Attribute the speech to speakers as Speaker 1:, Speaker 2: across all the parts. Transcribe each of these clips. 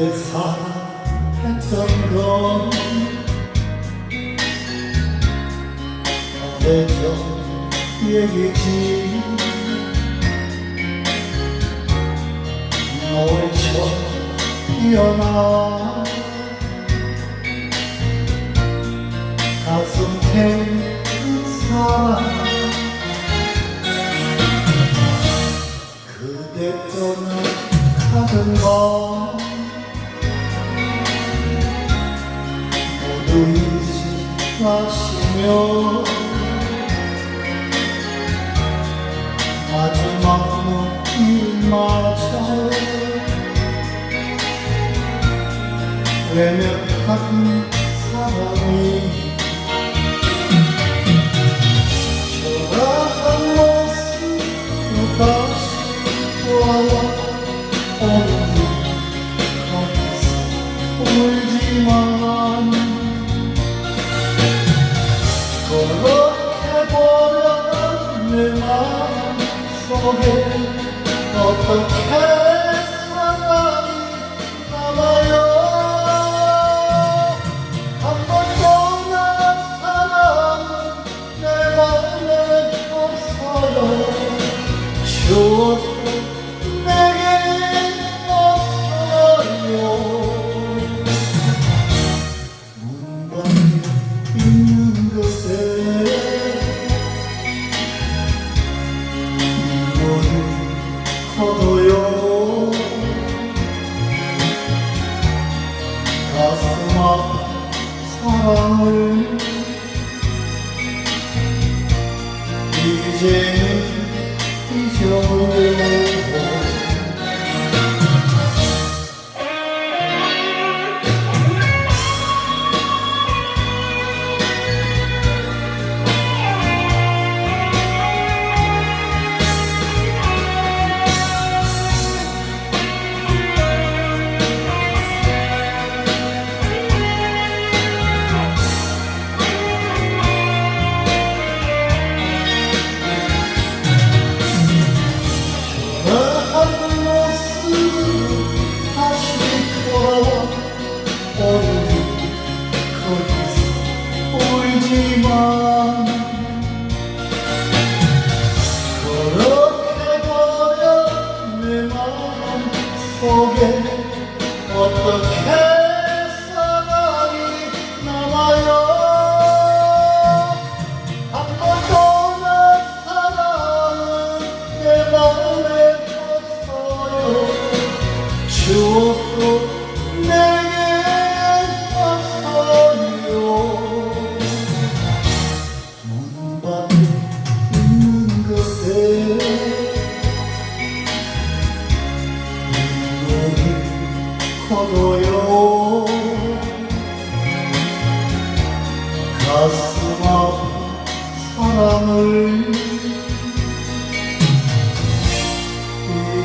Speaker 1: 내 사랑했던 건 오래전 얘기지. 너의 첫 피어나 가슴 태운 사랑. 그대 떠나가던 것 잊지 마시며 마지막 눈길마저 외면한 사랑이 초라한 모습 다 속에 어떻게 사랑을 이제는 잊어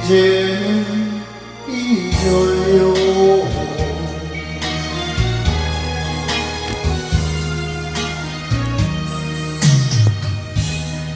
Speaker 1: 이제는 잊어요